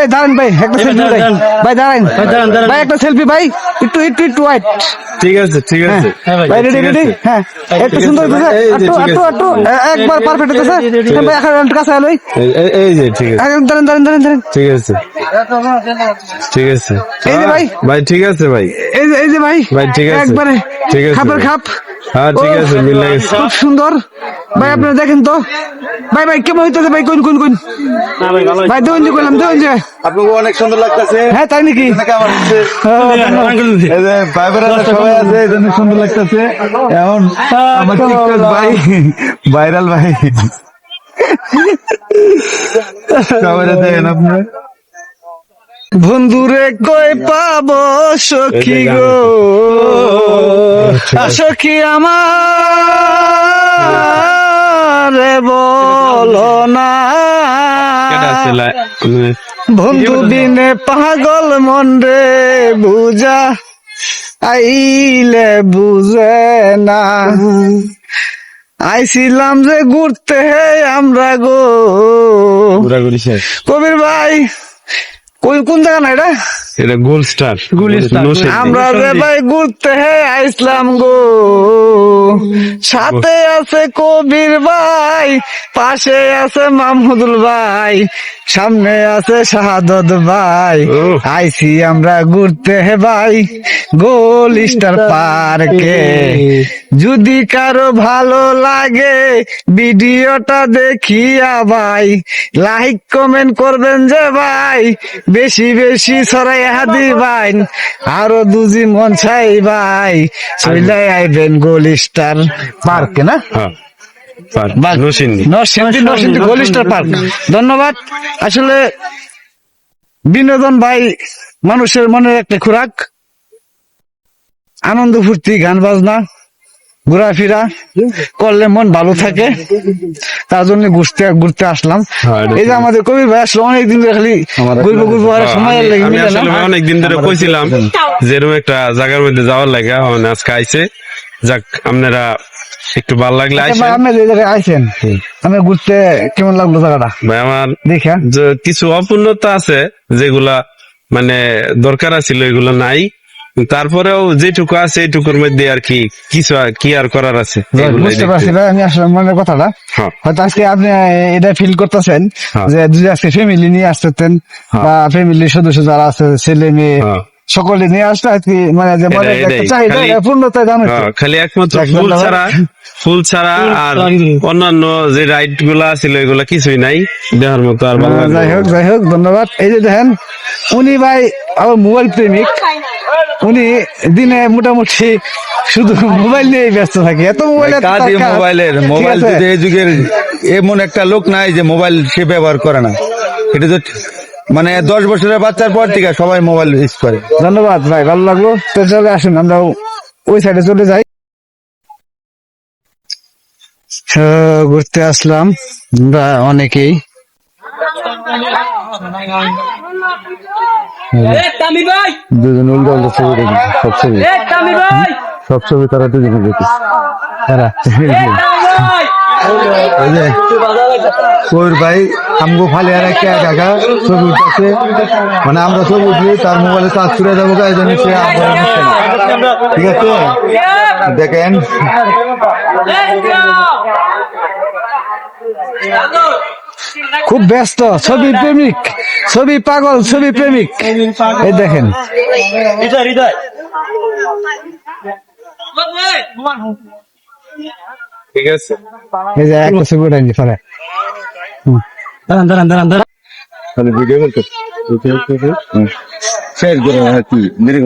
ভাই দাঁড়ান ভাই একটা সেলফি ভাই। ভাই দাঁড়ান। ভাই, দাঁড়ান, দাঁড়ান। ভাই একটা সেলফি ভাই একটু একটু একটু হোয়াইট ঠিক আছে ঠিক আছে। হ্যাঁ ভাই, রেডি রেডি হ্যাঁ। একটু সুন্দর একটু একটু একটু একবার পারফেক্ট হ্যাঁ, ভাই এখন একটু কাছে আলোই এই- এই- এই যে ঠিক আছে। দাঁড়ান দাঁড়ান দাঁড়ান দাঁড়ান। ঠিক আছে। ঠিক আছে। এই যে ভাই। ভাই ঠিক আছে ভাই। এই যে এই যে ভাই। ভাই, ঠিক আছে। একবারে ঠিক আছে ভাই। খাপ। হ্যাঁ ঠিক আছে মিলে খুব সুন্দর। ভাই আপনারা দেখেন তো। ভাই ভাই কেমন হইতেছে ভাই? কোন কোন কোন? না ভাই ভালো ভাই দেবেন যে করলাম দেবেন যে। আপনাকে অনেক সুন্দর লাগতেছে। হ্যাঁ তাই নাকি? হ্যাঁ, এই যে ভাই বোনেরা সবাই আছে এই জন্য সুন্দর লাগতেছে। এখন আমার টিকটক ভাই ভাইরাল ভাই। সবাই দেখেন আপনারা। বন্ধুরে কই পাব সখী গো? সখী আমার। বলো না। লাই- মানে বন্ধু বিনে পাগল মন রে বুঝা আইলে বুঝে না। আইছিলাম যে ঘুরতে হে আমরা গো। কবির ভাই কোন কোন জায়গা না এটা? এটা গোল স্টার। আমরা যে ভাই ঘুরতে হে আইসলাম গো। সাথে আছে কবির ভাই পাশে আছে মামুদুল ভাই সামনে আছে শাহাদত ভাই। আইসি আমরা ঘুরতে হে ভাই গোল স্টার পার্কে। যদি কারও ভালো লাগে ভিডিওটা দেখিয়া ভাই লাইক কমেন্ট করবেন যে ভাই বেশি বেশি ছড়াই হাদি ভাই আরও দুজি মন চাই ভাই। চলে আইবেন গোল স্টার পার্কে না? হ্যাঁ নরসিংদী নরসিংদী গোল স্টার পার্ক। ধন্যবাদ। আসলে বিনোদন ভাই মানুষের মনের একটা খোরাক। আনন্দ ফুর্তি গান বাজনা ঘোরাফেরা করলে মন ভালো থাকে। তার জন্য ঘুরতে ঘুরতে আসলাম। হ্যাঁ, এই যে আমাদের কবির ভাই আসলে অনেকদিন ধরে খালি ঘুরবো ঘুরবো আর সময় না। আসলে অনেকদিন ধরে কইছিলাম যে এরকম একটা জায়গার মধ্যে যাওয়ার লাগে এখন আজকে আইছে। যাক আপনারা একটু ভালো লাগলে আচ্ছা আইসেন। আপনি যে জায়গায় আইছেন? আমি ঘুরতে কেমন লাগল জায়গাটা? ভাই আমার দেখা যে কিছু অপূর্ণতা আছে যেগুলা মানে দরকার আছিল এগুলো নাই। তারপরেও যেটুকু আছে এইটুকুর মধ্যে আর কি কিছু আর- কি আর করার আছে? বুঝতে পারছি ভাই আমি আসলে মনের কথাটা। হ্যাঁ। হয়তো আজকে আপনি এটা ফিল করতেছেন হ্যাঁ। যে যদি আজকে ফ্যামিলি নিয়ে আসতেন বা ফ্যামিলির সদস্য যারা আছে ছেলে মেয়ে হ্যাঁ। সকলে নিয়ে আসলে আর কি মানে যে এটাই। চাহিদা পূর্ণতা হ্যাঁ, খালি একমাত্র ফুল ছাড়া ফুল ছাড়া আর অন্যান্য যে রাইডগুলা ছিল এগুলা কিছুই নাই। দেওয়ার মতো আর যাই হোক যাই হোক ধন্যবাদ। এই যে দেখেন উনি ভাই আমার মোবাইল প্রেমিক। উনি দিনে মোটামুটি শুধু মোবাইল নিয়ে ব্যস্ত থাকে। এত মোবাইল মোবাইলের মোবাইল যদি এই যুগের এমন একটা লোক নাই যে মোবাইল সে ব্যবহার করে না। এটা তো মানে দশ বছরের বাচ্চার পর থেকে সবাই মোবাইল ইউজ করে। ধন্যবাদ ভাই ভালো লাগল। তো চলে আসুন আমরা ওই সাইডে চলে যাই। ঘুরতে আসলাম। আমরা অনেকেই। দুজন উল্টো উল্টো ছবি দেখি সব ছবি। ভাই। সব ছবি তারা দুজনে দেখি। তারা ভাই। কবির আমগো ফালে আর একটা কাকা ছবি উঠতেছে মানে আমরা ছবি উঠলি তার মোবাইলে চার্জ করে যাব এই জন্য সে। ঠিক আছে? দেখেন। খুব ব্যস্ত ছবি প্রেমিক ছবি পাগল ছবি প্রেমিক। এই দেখেন। হৃদয় হৃদয়। ঠিক আছে। এই যে একটা ছবি উঠাই নি পরে দাঁড়ান দাঁড়ান দাঁড়ান দাঁড়ান। তাহলে ভিডিও করতে শেষ করে মেরে